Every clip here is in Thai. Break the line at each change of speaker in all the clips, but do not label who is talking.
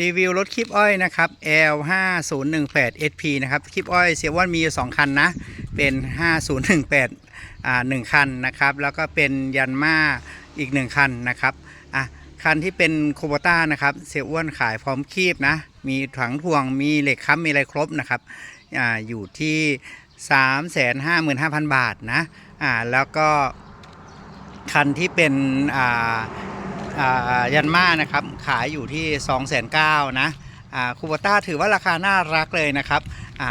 รีวิวรถคลิปอ้อยนะครับ L 5 0 1 8 SP นะครับคลิปอ้อยเสียอ้วันมีอยู่ 2 คันนะ เป็น 5018อ่าหนึ่งคันนะครับ แล้วก็เป็นยันมาอีก 1 คันนะครับอะคันที่เป็นโคโบต้านะครับเสียอ้วนขายพร้อมคีบนะ มีถังทวงมีเหล็กค้ำมีอะไรครบนะครับอ่าอยู่ที่ 355,000 บาทนะอ่าแล้วก็คันที่เป็นอ่า ยันมานะครับ ขายอยู่ที่2 9 0 0 0นะอ่าคูโบต้าถือว่าราคาน่ารักเลยนะครับ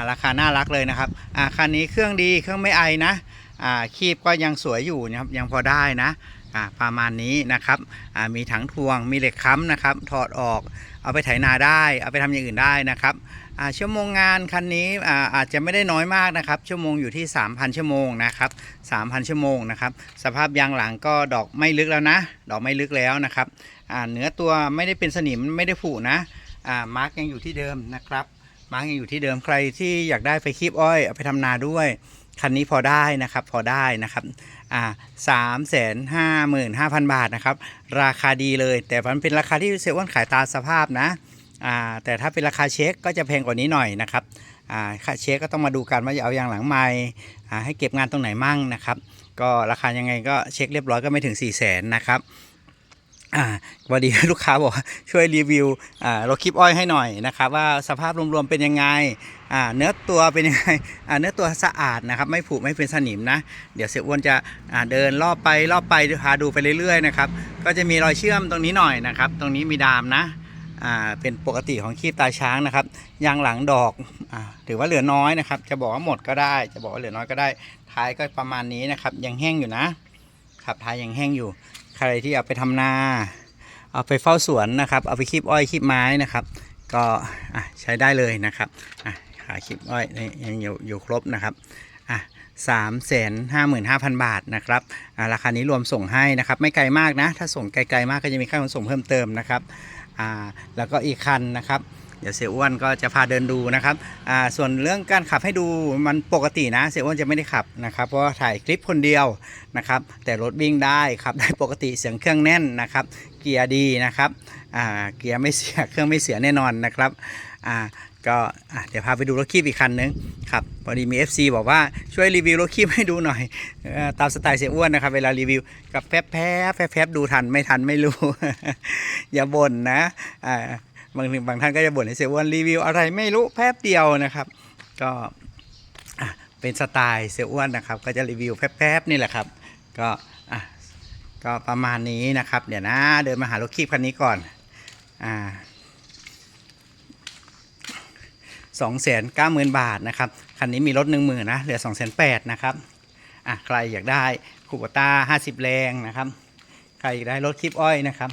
ราคาน่ารักเลยนะครับคันนี้เครื่องดีเครื่องไม่ไอนะอ่าคีบก็ยังสวยอยู่นะครับยังพอได้นะ อ่าประมาณนี้นะครับอ่ามีถังทวงมีเหล็กค้ำนะครับ ถอดออกเอาไปไถนาได้ เอาไปทำอย่างอื่นได้นะครับอ่าชั่วโมงงานคันนี้อ่าอาจจะไม่ได้น้อยมากนะครับ ชั่วโมงอยู่ที่ 3,000 ชั่วโมงนะครับ3,000 ชั่วโมงนะครับ สภาพยางหลังก็ดอกไม่ลึกแล้วนะ ดอกไม่ลึกแล้วนะครับอ่าเนื้อตัวไม่ได้เป็นสนิมไม่ได้ผุนะอ่ามาร์กยังอยู่ที่เดิมนะครับ มาร์กยังอยู่ที่เดิมใครที่อยากได้ไปคีบอ้อยเอาไปทำนาด้วย คันนี้พอได้นะครับพอได้นะครับอ่าสามแสนห้าหมื่นห้าพันบาทนะครับ ราคาดีเลย แต่มันเป็นราคาที่เซลล์อ้วนขายตามสภาพนะอ่าแต่ถ้าเป็นราคาเช็คก็จะแพงกว่านี้หน่อยนะครับอ่าค่าเช็คก็ต้องมาดูกันว่าจะเอาอย่างหลังใหม่อ่าให้เก็บงานตรงไหนมั่งนะครับ ก็ราคายังไงก็เช็คเรียบร้อยก็ไม่ถึง4 0 0แสนนะครับ อ่าวันดีลูกค้าบอกช่วยรีวิวอ่ารคลิปอ้อยให้หน่อยนะครับ ว่าสภาพรวมๆเป็นยังไงอ่าเนื้อตัวเป็นยังไงอ่าเนื้อตัวสะอาดนะครับ ไม่ผุไม่เป็นสนิมนะ เดี๋ยวเสียอ้วนจะอ่าเดินรอบไปรอบไปพาดูไปเรื่อยๆนะครับก็จะมีรอยเชื่อมตรงนี้หน่อยนะครับ ตรงนี้มีดามนะอ่าเป็นปกติของคีบตาช้างนะครับยางหลังดอกอ่าถือว่าเหลือน้อยนะครับ จะบอกว่าหมดก็ได้ จะบอกว่าเหลือน้อยก็ได้ท้ายก็ประมาณนี้นะครับ ยังแห้งอยู่นะครับท้ายยังแห้งอยู่ รที่เอาไปทำนา เอาไปเฝ้าสวนนะครับ เอาไปคีบอ้อยคีบไม้นะครับ ก็ใช้ได้เลยนะครับขาคีบอ้อยนี่ยังอยู่อยู่ครบนะครับอะสามแสนห้าหมื่นห้าพันบาทนะครับราคานี้รวมส่งให้นะครับ ไม่ไกลมากนะ ถ้าส่งไกลๆมากก็จะมีค่าขนส่งเพิ่มเติมนะครับอ่าแล้วก็อีกคันนะครับ เดี๋ยวเสียอ้วนก็จะพาเดินดูนะครับอ่าส่วนเรื่องการขับให้ดูมันปกตินะเสียอ้วนจะไม่ได้ขับนะครับ เพราะถ่ายคลิปคนเดียวนะครับ แต่รถวิ่งได้ขับได้ปกติเสียงเครื่องแน่นนะครับ เกียร์ดีนะครับอ่าเกียร์ไม่เสียเครื่องไม่เสียแน่นอนนะครับอ่าก็เดี๋ยวพาไปดูรถคีบอีกคันนึงครับพอดีมี FC บอกว่าช่วยรีวิวรถคีบให้ดูหน่อยตามสไตล์เสียอ้วนนะครับ เวลารีวิวกับแป๊บแป๊บแป๊บแป๊บดูทันไม่ทันไม่รู้ อย่าบ่นนะ บางทีบางท่านก็จะบ่นให้เสียอ้วนรีวิวอะไรไม่รู้แป๊บเดียวนะครับ ก็เป็นสไตล์เสียอ้วนนะครับ ก็จะรีวิวแป๊บๆนี่แหละครับ ก็อะก็ประมาณนี้นะครับ เดี๋ยวนะ เดินมาหารถคีบคันนี้ก่อนอ่าสองแสนเก้าหมื่นบาทนะครับ คันนี้มีรถหนึ่งหมื่นนะ เหลือสองแสนแปดนะครับอะใครอยากได้คูปต้าห้าสิบแรงนะครับ ใครอยากได้รถคลิปอ้อยนะครับ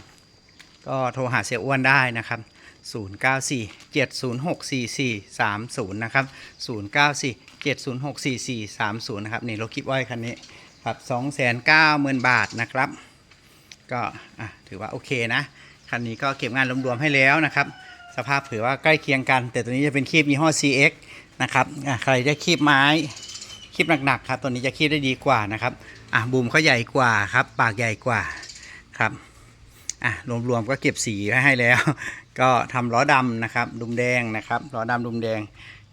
ก็โทรหาเสียอ้วนได้นะครับ 094 706 4430 นะครับ 094 706 4430 นะครับ นี่รถคลิปอ้อยคันนี้ครับ290,000 บาทนะครับ ก็ถือว่าโอเคนะ คันนี้ก็เก็บงานรวมๆให้แล้วนะครับ สภาพถือว่าใกล้เคียงกัน แต่ตัวนี้จะเป็นคีบยี่ห้อ CX นะครับใครได้คีบไม้คีบหนักๆครับ ตัวนี้จะคีบได้ดีกว่านะครับ อะบูมเขาใหญ่กว่าครับ ปากใหญ่กว่าครับ อะรวมๆก็เก็บสีไว้ให้แล้ว ก็ทำล้อดำนะครับดุมแดงนะครับล้อดำดุมแดง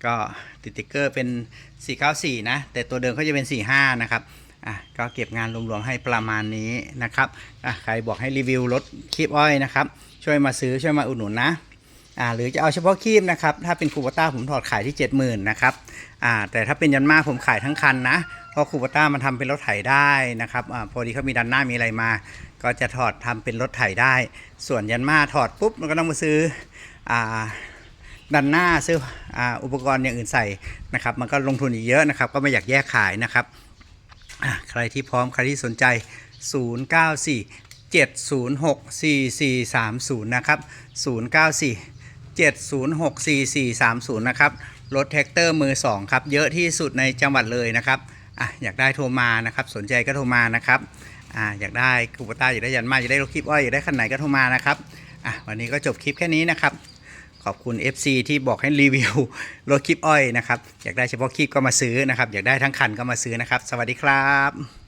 ก็ติดติ๊กเกอร์เป็น 494 นะ แต่ตัวเดิมเขาจะเป็น 45 นะครับอะก็เก็บงานรวมๆให้ประมาณนี้นะครับอะใครบอกให้รีวิวรถคีบอ้อยนะครับ ช่วยมาซื้อช่วยมาอุดหนุนนะอ่าหรือจะเอาเฉพาะคีบนะครับ ถ้าเป็นคูปต้าผมถอดขายที่ 70,000นะครับอ่าแต่ถ้าเป็นยันมาผมขายทั้งคันนะ เพราะคูปต้ามันทำเป็นรถไถได้นะครับอ่าพอดีเขามีดันหน้ามีอะไรมา ก็จะถอดทำเป็นรถไถได้ ส่วนยันมาถอดปุ๊บมันก็ต้องมาซื้ออ่าดันหน้าซื้อออุปกรณ์อย่างอื่นใส่นะครับ มันก็ลงทุนอีกเยอะนะครับ ก็ไม่อยากแยกขายนะครับ ใครที่พร้อมใครที่สนใจ 094 706 4430 นะครับ 094 706 4430 นะครับ รถแท็กเตอร์มือ 2 ครับ เยอะที่สุดในจังหวัดเลยนะครับอะอยากได้โทรมานะครับ สนใจก็โทรมานะครับ อ่าอยากได้คูปต้าอยากได้ยันมาอยากได้รถคลิปอ้อยอยากได้คันไหนก็โทรมานะครับอะวันนี้ก็จบคลิปแค่นี้นะครับ ขอบคุณ FC ที่บอกให้รีวิวรถคลิปอ้อยนะครับ อยากได้เฉพาะคลิปก็มาซื้อนะครับ อยากได้ทั้งคันก็มาซื้อนะครับ สวัสดีครับ